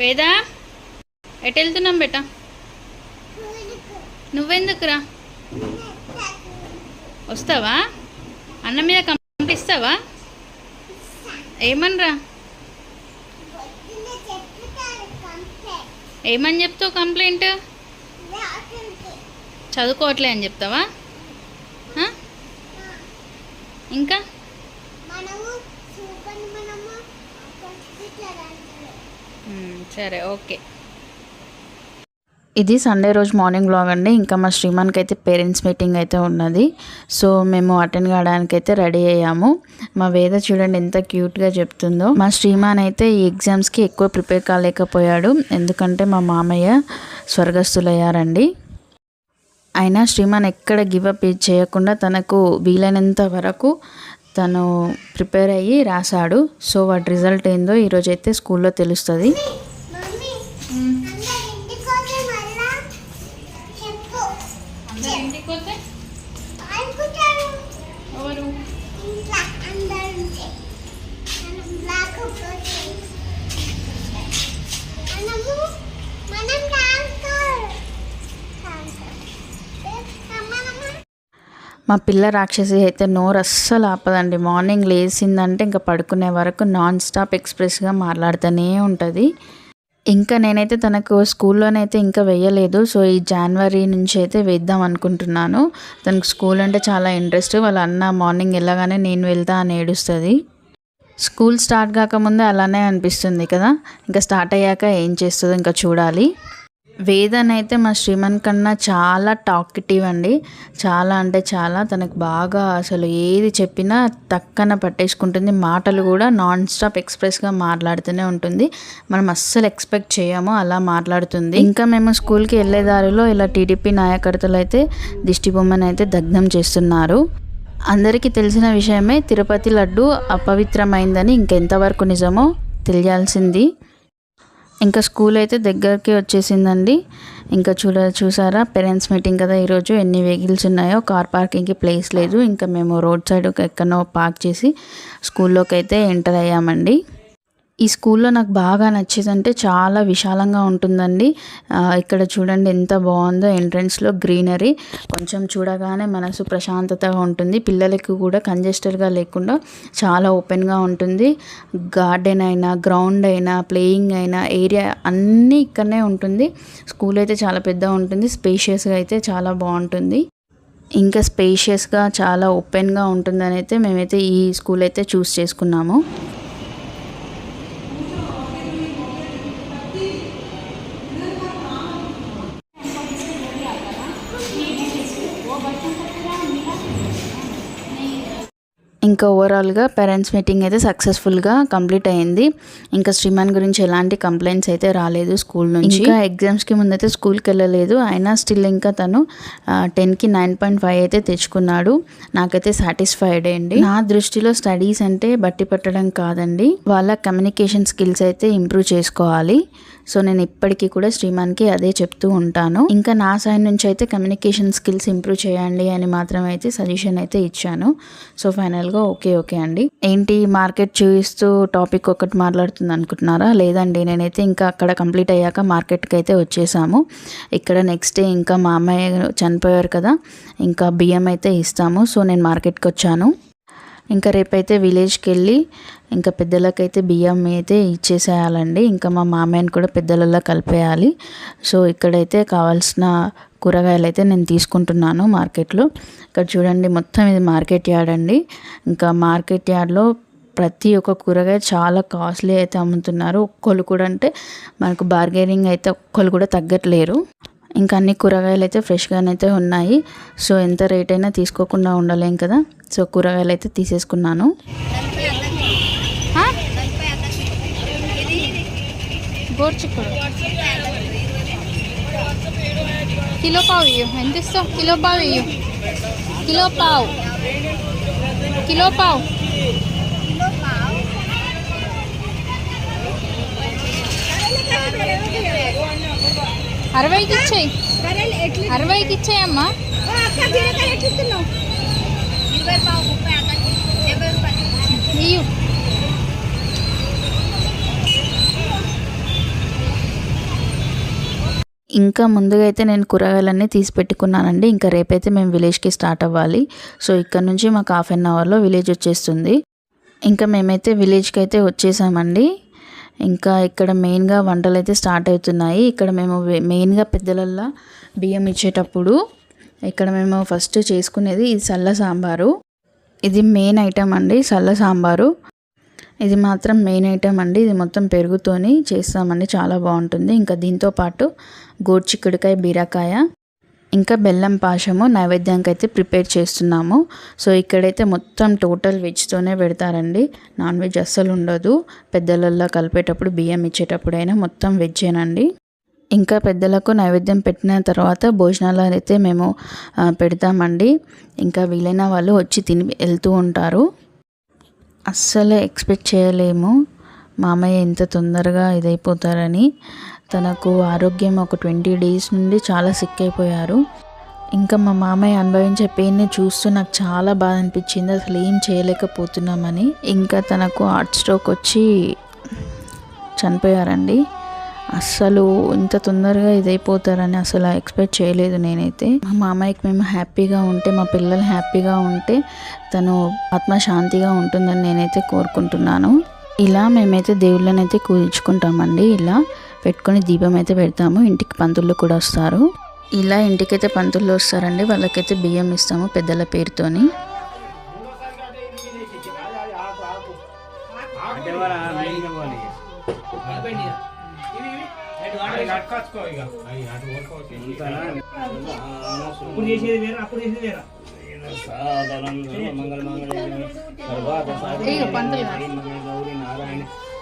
వేదా? ఎటు వెళ్తున్నాం బేట? నువ్వెందుకురా? వస్తావా? అన్న మీద కంపిస్తావా ఏమనరా? ఏమని చెప్తావు కంప్లైంట్? చదువుకోవట్లే అని చెప్తావా? ఇంకా? సరే ఓకే. ఇది సండే రోజు మార్నింగ్ బ్లాగ్ అండి. ఇంకా మా శ్రీమాన్కి అయితే పేరెంట్స్ మీటింగ్ అయితే ఉన్నది. సో మేము అటెండ్ కావడానికి అయితే రెడీ అయ్యాము. మా వేద చూడండి ఎంత క్యూట్గా చెప్తుందో. మా శ్రీమాన్ అయితే ఈ ఎగ్జామ్స్కి ఎక్కువ ప్రిపేర్ కాలేకపోయాడు. ఎందుకంటే మా మామయ్య స్వర్గస్థులయ్యారండి. అయినా శ్రీమాన్ ఎక్కడ గివ్ అప్ చేయకుండా తనకు వీలైనంత వరకు తను ప్రిపేర్ అయ్యి రాశాడు. సో వాటి రిజల్ట్ ఏందో ఈరోజైతే స్కూల్లో తెలుస్తుంది. మా పిల్ల రాక్షసి అయితే నోరు అస్సలు ఆపదండి. మార్నింగ్ లేచిందంటే ఇంకా పడుకునే వరకు నాన్ స్టాప్ ఎక్స్ప్రెస్గా మాట్లాడుతూనే ఉంటుంది. ఇంకా నేనైతే తనకు స్కూల్లోనైతే ఇంకా వేయలేదు. సో ఈ జనవరి నుంచి అయితే వేద్దాం అనుకుంటున్నాను. తనకు స్కూల్ అంటే చాలా ఇంట్రెస్ట్. వాళ్ళ అన్న మార్నింగ్ వెళ్ళగానే నేను వెళ్తా అని ఏడుస్తుంది. స్కూల్ స్టార్ట్ కాకముందే అలానే అనిపిస్తుంది కదా. ఇంకా స్టార్ట్ అయ్యాక ఏం చేస్తుందో ఇంకా చూడాలి. వేదన్ అయితే మా శ్రీమన్ కన్నా చాలా టాకిటివ్ అండి. చాలా అంటే చాలా తనకు బాగా అసలు ఏది చెప్పినా తక్కన పట్టేసుకుంటుంది. మాటలు కూడా నాన్ స్టాప్ ఎక్స్ప్రెస్గా మాట్లాడుతూనే ఉంటుంది. మనం అస్సలు ఎక్స్పెక్ట్ చేయము అలా మాట్లాడుతుంది. ఇంకా మేము స్కూల్కి వెళ్ళే దారిలో ఇలా టీడీపీ నాయకర్తలు అయితే దిష్టిబొమ్మను అయితే దగ్ధం చేస్తున్నారు. అందరికీ తెలిసిన విషయమే తిరుపతి లడ్డు అపవిత్రమైందని ఇంకెంతవరకు నిజమో తెలియాల్సింది. ఇంకా స్కూల్ అయితే దగ్గరికి వచ్చేసిందండి. ఇంకా చూడ చూసారా? పేరెంట్స్ మీటింగ్ కదా ఈరోజు ఎన్ని వెహికల్స్ ఉన్నాయో. కార్ పార్కింగ్కి ప్లేస్ లేదు. ఇంకా మేము రోడ్ సైడ్ ఎక్కడో పార్క్ చేసి స్కూల్లోకి అయితే ఎంటర్ అయ్యామండి. ఈ స్కూల్లో నాకు బాగా నచ్చేదంటే చాలా విశాలంగా ఉంటుందండి. ఇక్కడ చూడండి ఎంత బాగుందో ఎంట్రన్స్లో గ్రీనరీ. కొంచెం చూడగానే మనసు ప్రశాంతతగా ఉంటుంది. పిల్లలకు కూడా కంజెస్టర్గా లేకుండా చాలా ఓపెన్గా ఉంటుంది. గార్డెన్ అయినా గ్రౌండ్ అయినా ప్లేయింగ్ అయినా ఏరియా అన్నీ ఇక్కడనే ఉంటుంది. స్కూల్ అయితే చాలా పెద్దగా ఉంటుంది. స్పేషియస్గా అయితే చాలా బాగుంటుంది. ఇంకా స్పేషియస్గా చాలా ఓపెన్గా ఉంటుందని అయితే మేమైతే ఈ స్కూల్ అయితే చూస్ చేసుకున్నాము. ఇంకా ఓవరాల్గా పేరెంట్స్ మీటింగ్ అయితే సక్సెస్ఫుల్గా కంప్లీట్ అయింది ఇంకా శ్రీమాన్ గురించి ఎలాంటి కంప్లైంట్స్ అయితే రాలేదు స్కూల్ నుంచి. ఇంకా ఎగ్జామ్స్కి ముందైతే స్కూల్కి వెళ్ళలేదు. అయినా స్టిల్ ఇంకా తను టెన్కి నైన్ పాయింట్ ఫైవ్ అయితే తెచ్చుకున్నాడు. నాకైతే సాటిస్ఫైడ్ అండి. నా దృష్టిలో స్టడీస్ అంటే బట్టి పట్టడం కాదండి. వాళ్ళ కమ్యూనికేషన్ స్కిల్స్ అయితే ఇంప్రూవ్ చేసుకోవాలి. సో నేను ఇప్పటికీ కూడా శ్రీమాన్కి అదే చెప్తూ ఉంటాను. ఇంకా నా సైడ్ నుంచి అయితే కమ్యూనికేషన్ స్కిల్స్ ఇంప్రూవ్ చేయండి అని మాత్రం అయితే సజెషన్ అయితే ఇచ్చాను. సో ఫైనల్గా ఓకే ఓకే అండి. ఏంటి మార్కెట్ చూపిస్తూ టాపిక్ ఒకటి మాట్లాడుతుంది అనుకుంటున్నారా? లేదండి నేనైతే ఇంకా అక్కడ కంప్లీట్ అయ్యాక మార్కెట్కి అయితే వచ్చేసాము. ఇక్కడ నెక్స్ట్ డే ఇంకా మా అమ్మాయి చనిపోయారు కదా ఇంకా బియ్యం అయితే ఇస్తాము. సో నేను మార్కెట్కి వచ్చాను. ఇంకా రేపైతే విలేజ్కి వెళ్ళి ఇంకా పెద్దలకైతే బియ్యం అయితే ఇచ్చేసేయాలండి. ఇంకా మా మామయ్యని కూడా పెద్దలలో కలిపేయాలి. సో ఇక్కడైతే కావాల్సిన కూరగాయలు అయితే నేను తీసుకుంటున్నాను మార్కెట్లో. ఇక్కడ చూడండి మొత్తం ఇది మార్కెట్ యార్డ్ అండి. ఇంకా మార్కెట్ యార్డ్లో ప్రతి ఒక్క కూరగాయ చాలా కాస్ట్లీ అయితే అమ్ముతున్నారు. ఒక్కళ్ళు కూడా అంటే మనకు బార్గెనింగ్ అయితే ఒక్కళ్ళు కూడా తగ్గట్లేరు. ఇంకా అన్ని కూరగాయలు అయితే ఫ్రెష్గానైతే ఉన్నాయి. సో ఎంత రేట్ అయినా తీసుకోకుండా ఉండలేం కదా. సో కూరగాయలు అయితే తీసేసుకున్నాను. కిలో పావు ఇయ్యు. ఎంత ఇస్తావు? కిలో పావు ఇయ్యు. కిలో పావు. కిలో పావు. అరవైకి ఇచ్చేయి. అరవైకి ఇచ్చేయమ్మా. ఇయ్యు. ఇంకా ముందుగా అయితే నేను కూరగాయలన్నీ తీసి పెట్టుకున్నానండి. ఇంకా రేపైతే మేము విలేజ్కి స్టార్ట్ అవ్వాలి. సో ఇక్కడ నుంచి మాకు హాఫ్ అన్ అవర్లో విలేజ్ వచ్చేస్తుంది. ఇంకా మేమైతే విలేజ్కి అయితే వచ్చేసామండి. ఇంకా ఇక్కడ మెయిన్గా వంటలు అయితే స్టార్ట్ అవుతున్నాయి. ఇక్కడ మేము మెయిన్గా పెద్దలల్లా బియ్యం ఇచ్చేటప్పుడు ఇక్కడ మేము ఫస్ట్ చేసుకునేది ఇది సల్ల సాంబారు. ఇది మెయిన్ ఐటెం అండి సల్ల సాంబారు. ఇది మాత్రం మెయిన్ ఐటెం అండి ఇది మొత్తం పెరుగుతోని చేస్తామండి చాలా బాగుంటుంది. ఇంకా దీంతో పాటు గోరు చిక్కుడుకాయ బీరకాయ. ఇంకా బెల్లం పాశము నైవేద్యానికి అయితే ప్రిపేర్ చేస్తున్నాము. సో ఇక్కడైతే మొత్తం టోటల్ వెజ్తోనే పెడతారండి. నాన్ వెజ్ అస్సలు ఉండదు. పెద్దలల్లో కలిపేటప్పుడు బియ్యం ఇచ్చేటప్పుడైనా మొత్తం వెజ్జేనండి. ఇంకా పెద్దలకు నైవేద్యం పెట్టిన తర్వాత భోజనాలు అయితే మేము పెడతామండి. ఇంకా వీలైన వాళ్ళు వచ్చి తిని వెళ్తూ ఉంటారు. అస్సలే ఎక్స్పెక్ట్ చేయలేము. మామయ్య ఇంత తొందరగా ఇదైపోతారని. తనకు ఆరోగ్యం ఒక ట్వంటీ డేస్ నుండి చాలా సిక్ అయిపోయారు. ఇంకా మా మామయ్య అనుభవించే పెయిన్ని చూస్తూ నాకు చాలా బాధ అనిపించింది. అసలు ఏం చేయలేకపోతున్నామని. ఇంకా తనకు హార్ట్ స్ట్రోక్ వచ్చి చనిపోయారండి. అస్సలు ఇంత తొందరగా ఇదైపోతారని అసలు ఎక్స్పెక్ట్ చేయలేదు నేనైతే. మా మామయ్యకి మేము హ్యాపీగా ఉంటే మా పిల్లలు హ్యాపీగా ఉంటే తను ఆత్మశాంతిగా ఉంటుందని నేనైతే కోరుకుంటున్నాను. ఇలా మేమైతే దేవుళ్ళని అయితే కూర్చుకుంటామండి ఇలా పెట్టుకొని దీపం అయితే పెడతాము. ఇంటికి పంతులు కూడా వస్తారు. ఇలా ఇంటికైతే పంతులు వస్తారండి. వాళ్ళకైతే బియ్యం ఇస్తాము పెద్దల పేరుతోని. అంటే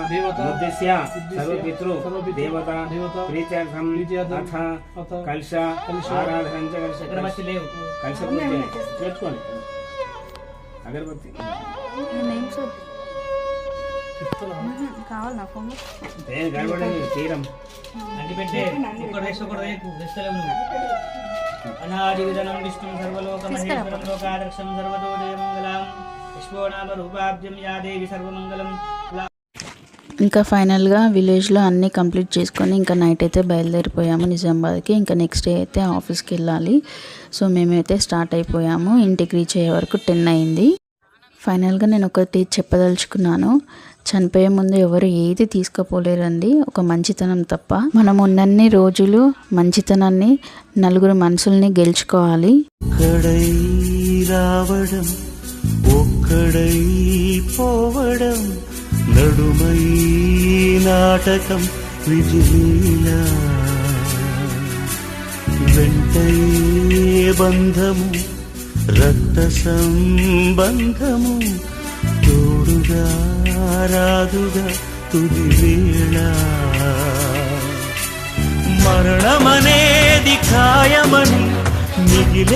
అగరబత్తి అన్నాడు సర్వపితృ దేవత ఉద్దేశ్య సర్వపితృ దేవత ప్రీత్యర్థం అథ కలశ ఆరాధన కలశ అగరబత్తి లేవు కలశ పూజ చేర్చుకోండి అగరబత్తి కావాలి నా ఫోన్ ఏం కనబడింది తీరం అగ్గి పెట్టే ఒకటి రేసు ఒకటి రేపు రెస్తలేవు నువ్వు అనాది విధనం విష్ణుం సర్వలోక మహేశ్వరం లోకాదర్శం సర్వదోజయ మంగళం విశ్వనామ రూపాబ్జం యా దేవి సర్వమంగళం ఇంకా ఫైనల్గా విలేజ్లో అన్నీ కంప్లీట్ చేసుకొని ఇంకా నైట్ అయితే బయలుదేరిపోయాము నిజామాబాద్కి. ఇంకా నెక్స్ట్ డే అయితే ఆఫీస్కి వెళ్ళాలి సో మేమైతే స్టార్ట్ అయిపోయాము. ఇంటికి రీచ్ అయ్యే వరకు టెన్ అయింది. ఫైనల్గా నేను ఒకటి చెప్పదలుచుకున్నాను. చనిపోయే ముందు ఎవరు ఏది తీసుకోపోలేరండి. ఒక మంచితనం తప్ప. మనం ఉన్నన్ని రోజులు మంచితనాన్ని నలుగురు మనుషుల్ని గెలుచుకోవాలి. రావడం ఒక్కడై పోవడం నడుమై నాటకం విజిలీలా. వెంటై బంధము రక్త సంబంధము తోడుగా రాదుగా తుది వేళ. మరణమనేది ఖాయమని మిగిలి